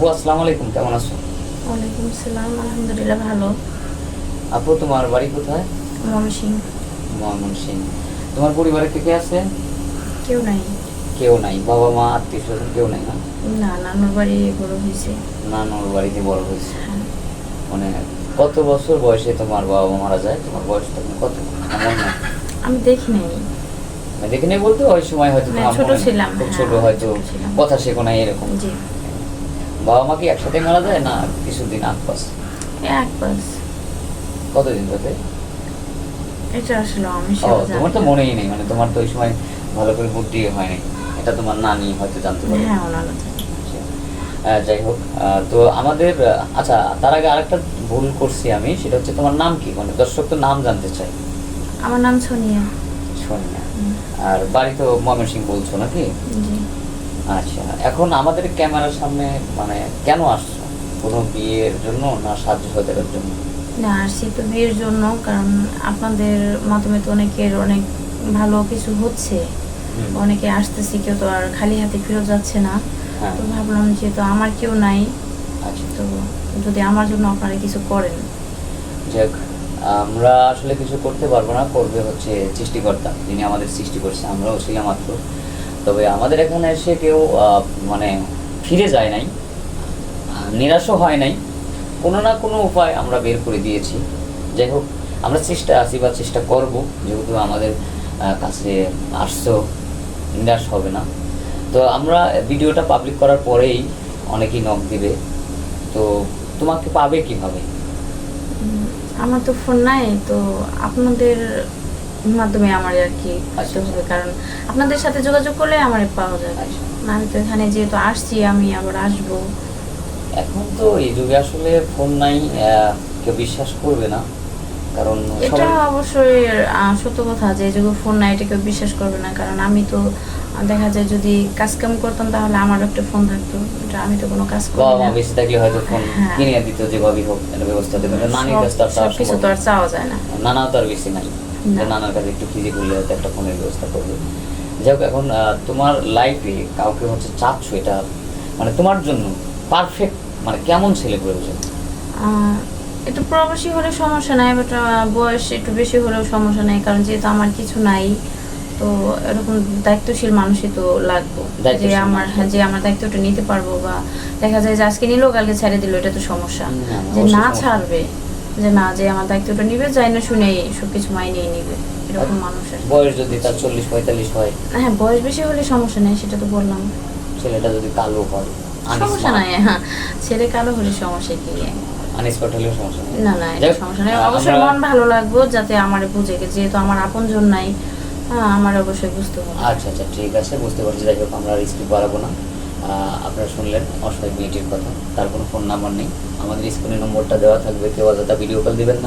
আপু আসসালামু আলাইকুম কেমন আছো? ওয়ালাইকুম আসসালাম আলহামদুলিল্লাহ ভালো। আপু তোমার বাড়ি কোথায়? ময়মনসিং ময়মনসিং তোমার পরিবারে কে কে আছে? কেউ নাই। কেউ নাই। বাবা মা আত্মীয় স্বজন কেউ নাই না? না নানুর বাড়ি বড় হয়েছে। নানুর বাড়িতে বড় হয়েছে। হ্যাঁ। মানে কত বছর বয়সে তোমার বাবা মা মারা যায়? তোমার বয়স তখন কত? না। আমি দেখি নাই। দেখে নেই বলতে ওই সময় হয়তো হ্যাঁ, ছোট ছিলাম, হ্যাঁ, ছোট হয়তো। কথা শেখো নাই এরকম। জি। বাবা মা কি একসাথে মারা যায় না কিছুদিন আগ পাশ? এক বাস কতদিন এটা আসলে আমি জানি তোমার তো মনেই নেই মানে তোমার তো ওই সময় ভালো করে বুদ্ধি হয়নি। এটা তোমার নানি হয়তো জানতে পারে। হ্যাঁ ওনারা যাই হোক তো আমাদের আচ্ছা তার আগে আরেকটা ভুল করছি আমি সেটা হচ্ছে তোমার নাম কি? মানে দর্শক তো নাম জানতে চাই আমার নাম সোনিয়া। সোনিয়া। আর বাড়ি তো ময়মনসিং বলছো নাকি? জি। আচ্ছা এখন আমাদের ক্যামেরার সামনে মানে কেন আসছো? কোনো বিয়ের জন্য না জন্য? না আসছি তো বিয়ের জন্য কারণ আপনাদের মাধ্যমে তো অনেকের অনেক ভালো কিছু হচ্ছে। অনেকে আসতেছে কেউ তো আর খালি হাতে ফেরত যাচ্ছে না। হ্যাঁ। তো ভাবলাম যেহেতু আমার কেউ নাই। আচ্ছা। তো যদি আমার জন্য আপনারা কিছু করেন। যাক আমরা আসলে কিছু করতে পারব না করবে হচ্ছে সৃষ্টিকর্তা। যিনি আমাদের সৃষ্টি করছে আমরাও ছিলাম মাত্র। তবে আমাদের এখানে এসে কেউ মানে ফিরে যায় নাই, নিরাশও হয় নাই। কোনো না কোনো উপায় আমরা বের করে দিয়েছি। যাই হোক, আমরা চেষ্টা আছি বা চেষ্টা করব। যেহেতু আমাদের কাছে আসছো নিরাশ হবে না। তো আমরা ভিডিওটা পাবলিক করার পরেই অনেকেই নক দিবে। তো তোমাকে পাবে কীভাবে? আমার তো ফোন নাই, তো আপনাদের মাধ্যমে আমার আর কি হবে কারণ আপনাদের সাথে যোগাযোগ করলে আমার পাওয়া যাবে। না আমি তো এখানে যেহেতু আসছি আমি আবার আসব। এখন তো এই যুগে আসলে ফোন নাই কেউ বিশ্বাস করবে না। কারণ এটা অবশ্যই সত্য কথা যে যুগে ফোন নাই এটা কেউ বিশ্বাস করবে না। কারণ আমি তো দেখা যায় যদি কাজ কাম করতাম তাহলে আমার একটা ফোন থাকতো। এটা আমি তো কোনো কাজ করি না। বেঁচে থাকলে হয়তো ফোন হ্যাঁ। কিনে দিত যেভাবেই হোক একটা ব্যবস্থা দেবে নানির সব- কাছে তো আর চাওয়া সবকিছু তো আর চাওয়া যায় না। নানাও তো আর বেশি নাই। যে না। নানার কাছে একটু খিজি করলে হয়তো একটা ফোনের ব্যবস্থা করবে। যাই হোক এখন তোমার লাইফে কাউকে হচ্ছে চাচ্ছ এটা মানে তোমার জন্য পারফেক্ট মানে কেমন ছেলে প্রয়োজন একটু প্রবাসী হলে সমস্যা নাই বাট বয়স একটু বেশি হলেও সমস্যা নাই কারণ যেহেতু আমার কিছু নাই তো এরকম দায়িত্বশীল মানুষই তো লাগবে। যে আমার যে আমার দায়িত্বটা নিতে পারব বা দেখা যায় যে আজকে নিলো কালকে ছেড়ে দিল এটা তো সমস্যা। যে না ছাড়বে যে না যে আমার দায়িত্বটা নিবে যাই না শুনে নিবে এরকম মানুষের। বয়স যদি তার চল্লিশ পঁয়তাল্লিশ হয়? হ্যাঁ বয়স বেশি হলে সমস্যা নেই সেটা তো বললাম। ছেলেটা যদি কালো হয় সমস্যা নাই হ্যাঁ। ছেলে কালো হলে সমস্যা কি? আনস্পট হলেও সমস্যা না না সমস্যা নেই। অবশ্যই মন ভালো লাগবো যাতে আমার বুঝে যেহেতু আমার আপন জন নাই আমার অবশ্যই বুঝতে হবে। আচ্ছা আচ্ছা ঠিক আছে বুঝতে পারছি। যাই হোক আমরা স্কিপ বাড়াবো না। আপনারা শুনলেন, অসহায় মেয়েটির কথা। তার কোনো ফোন নাম্বার নেই। আমাদের স্ক্রিনে নম্বরটা দেওয়া থাকবে। কেউ অযথা ভিডিও কল দেবেন না।